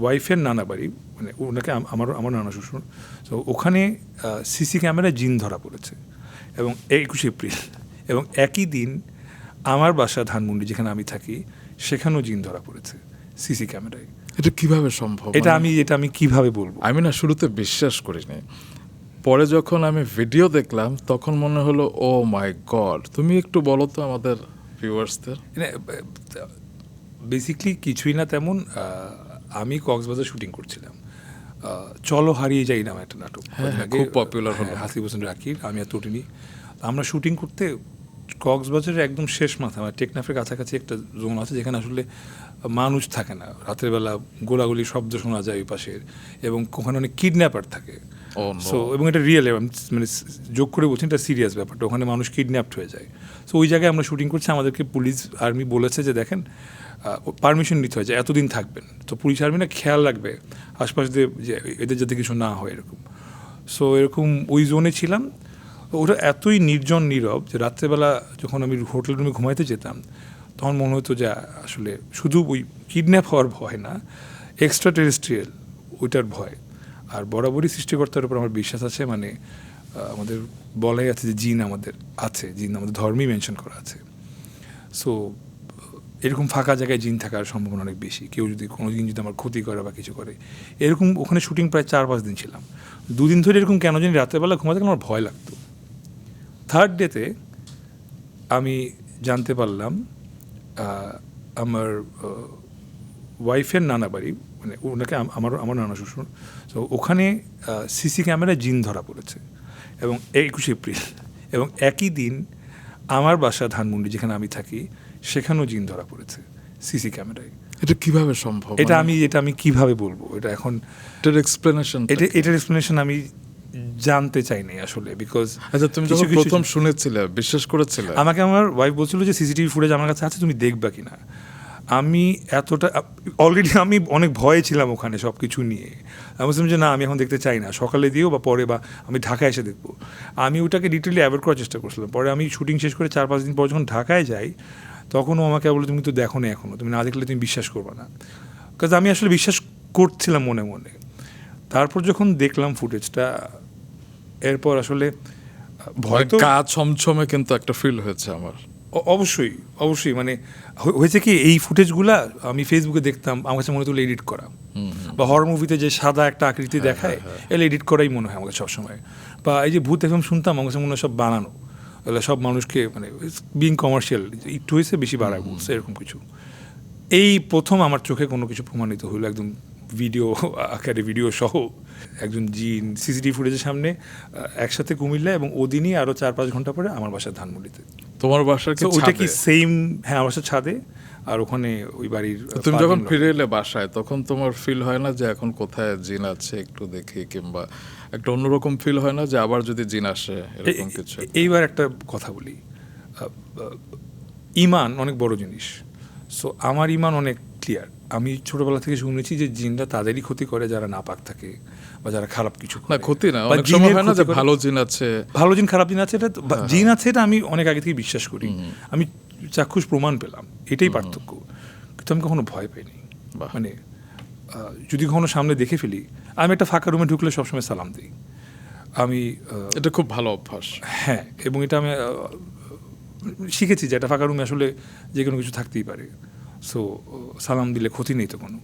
ওয়াইফের নানা বাড়ি মানে ওনাকে আম- আমার আমার নানা শ্বশুর। তো ওখানে সিসি ক্যামেরায় জিন ধরা পড়েছে এবং একুশে এপ্রিল। এবং একই দিন আমার বাসা ধানমন্ডি যেখানে আমি থাকি সেখানেও জিন ধরা পড়েছে সিসি ক্যামেরায়। এটা কীভাবে সম্ভব? এটা মানে- আমি এটা আমি কীভাবে বলব? আমি না শুরুতে বিশ্বাস করিনি। পরে যখন আমি ভিডিও দেখলাম তখন মনে হলো ও মাই গড তুমি একটু বলো তো আমাদের ভিউয়ার্সদের বেসিকলি কিছুই না তেমন আমি কক্সবাজার শুটিং করছিলাম। চলো হারিয়ে যাই নাম একটা নাটক। হ্যাঁ, হ্যাঁ, খুব পপুলার হলো। হ্যাঁ, হাসিব হোসেন রাকির আমি আর তটিনি আমরা শুটিং করতে কক্সবাজারের একদম শেষ মাথা মানে টেকনাফের কাছাকাছি একটা জোন আছে যেখানে আসলে মানুষ থাকে না। রাতের বেলা গোলাগুলি শব্দ শোনা যায় ওই পাশের এবং ওখানে অনেক কিডন্যাপার থাকে। সো এবং এটা রিয়েল মানে যোগ করে বলছেন এটা সিরিয়াস ব্যাপারটা ওখানে মানুষ কিডন্যাপড হয়ে যায়। সো ওই জায়গায় আমরা শুটিং করছি, আমাদেরকে পুলিশ আর্মি বলেছে যে, দেখেন পারমিশন নিতে হয় যে, এতদিন থাকবেন। তো পুলিশ আর্মি না, খেয়াল রাখবে আশপাশ দিয়ে যে, এদের যাতে কিছু না হয় এরকম। সো এরকম ওই জোনে ছিলাম। ওটা এতই নির্জন, নীরব যে, রাত্রেবেলা যখন আমি হোটেল রুমে ঘুমাইতে যেতাম, তখন মনে হতো যে, আসলে শুধু ওই কিডন্যাপ হওয়ার ভয় না এক্সট্রা টেরিস্ট্রিয়াল ওইটার ভয়। আর বরাবরই সৃষ্টিকর্তার উপর আমার বিশ্বাস আছে মানে আমাদের বলাই আছে যে জিন আমাদের আছে, জিন আমাদের ধর্মেই মেনশন করা আছে। সো এরকম ফাঁকা জায়গায় জিন থাকার সম্ভাবনা অনেক বেশি। কেউ যদি কোনো দিন যদি আমার ক্ষতি করে বা কিছু করে। এরকম ওখানে শুটিং প্রায় চার পাঁচ দিন ছিলাম। দুদিন ধরে এরকম কেন জানি রাতেরবেলা ঘুমাতে গেলে আমার ভয় লাগতো। থার্ড ডেতে আমি জানতে পারলাম আমার ওয়াইফের নানা বাড়ি মানে ওনাকে আমার আমার নানা শ্বশুর। তো ওখানে সিসি ক্যামেরায় জিন ধরা পড়েছে। এবং একুশে এপ্রিল। এবং একই দিন আমার বাসা ধানমন্ডি যেখানে আমি থাকি সেখানেও জিন ধরা পড়েছে সিসি ক্যামেরায়। এটা কীভাবে সম্ভব? এটা মানে আমি এটা আমি কীভাবে বলব? এটা এখন এটার এক্সপ্লেনেশন এটা এটার এক্সপ্লেনেশন আমি জানতে চাই নাই আসলে বিকজ আচ্ছা তুমি যখন প্রথম শুনেছিলে বিশ্বাস করেছিলে? আমাকে আমার ওয়াইফ বলছিল যে সিসিটিভি ফুটেজ আমার কাছে আছে তুমি দেখবা কিনা? আমি এতটা অলরেডি আমি অনেক ভয়ে ছিলাম ওখানে সব কিছু নিয়ে। আমি বলছিলাম যে না আমি এখন দেখতে চাই না সকালে দিও বা পরে বা আমি ঢাকায় এসে দেখব। আমি ওটাকে ডিটেলি অ্যাভয়েড করার চেষ্টা করছিলাম। পরে আমি শুটিং শেষ করে চার পাঁচ দিন পর যখন ঢাকায় যাই তখন ও আমাকে বলে তুমি তো দেখো না এখনও তুমি না দেখলে তুমি বিশ্বাস করবে না। কাজ আমি আসলে বিশ্বাস করছিলাম মনে মনে। তারপর যখন দেখলাম ফুটেজটা এরপর আসলে ভয় তো গা ছমছমে কিন্তু একটা ফিল হয়েছে আমার। অবশ্যই অবশ্যই মানে হয়েছে কি এই ফুটেজগুলা আমি ফেসবুকে দেখতাম আমার কাছে মনে হতো এডিট করা। বা হরর মুভিতে যে সাদা একটা আকৃতি দেখায় এলে এডিট করাই মনে হয় আমাকে সবসময়। বা এই যে ভূত এফএম শুনতাম আমার কাছে মনে হয় সব বানানো। এগুলো সব মানুষকে মানে বিং কমার্শিয়াল একটু হয়েছে বেশি বাড়ায় বলছে এরকম কিছু। এই প্রথম আমার চোখে কোনো কিছু প্রমাণিত হলো একদম ভিডিও আকারে ভিডিও সহ। একজন জিন সিসিটিভি ফুটেজের সামনে একসাথে কুমিল্লা এবং ওদিনই আরও চার পাঁচ ঘণ্টা পরে আমার বাসা ধানমন্ডিতে। তোমার বাসার কি ওইটা কি? সেম হ্যাঁ আমার বাসার ছাদে আর ওখানে ওই বাড়ির তুমি যখন ফিরে এলে বাসায় তখন তোমার ফিল হয় না যে এখন কোথায় জিন আছে একটু দেখি কিংবা একটা অন্যরকম ফিল হয় না যে আবার যদি জিন আসে এরকম কিছু এইবার একটা কথা বলি। ইমান অনেক বড় জিনিস। সো আমার ইমান অনেক ক্লিয়ার আমি ছোটবেলা থেকে শুনেছি যে জিনরা তাদেরই ক্ষতি করে যারা নাপাক থাকে বা যারা খারাপ কিছু না ক্ষতি না অনেক সময় হয় না যে ভালো জিন আছে। ভালো জিন খারাপ জিন আছে এটা হ্যাঁ, জিন আছে এটা আমি অনেক আগে থেকে বিশ্বাস করি। আমি চাক্ষুষ প্রমাণ পেলাম এটাই পার্থক্য। কিন্তু আমি কখনো ভয় পাইনি। মানে যদি কখনো সামনে দেখে ফেলি আমি একটা ফাঁকা রুমে ঢুকলে সবসময় সালাম দিই। আমি এটা খুব ভালো অভ্যাস। হ্যাঁ এবং এটা আমি শিখেছি যে একটা ফাঁকা রুমে আসলে যে কোনো কিছু থাকতেই পারে। সো সালাম দিলে ক্ষতি নেই তো কোনো?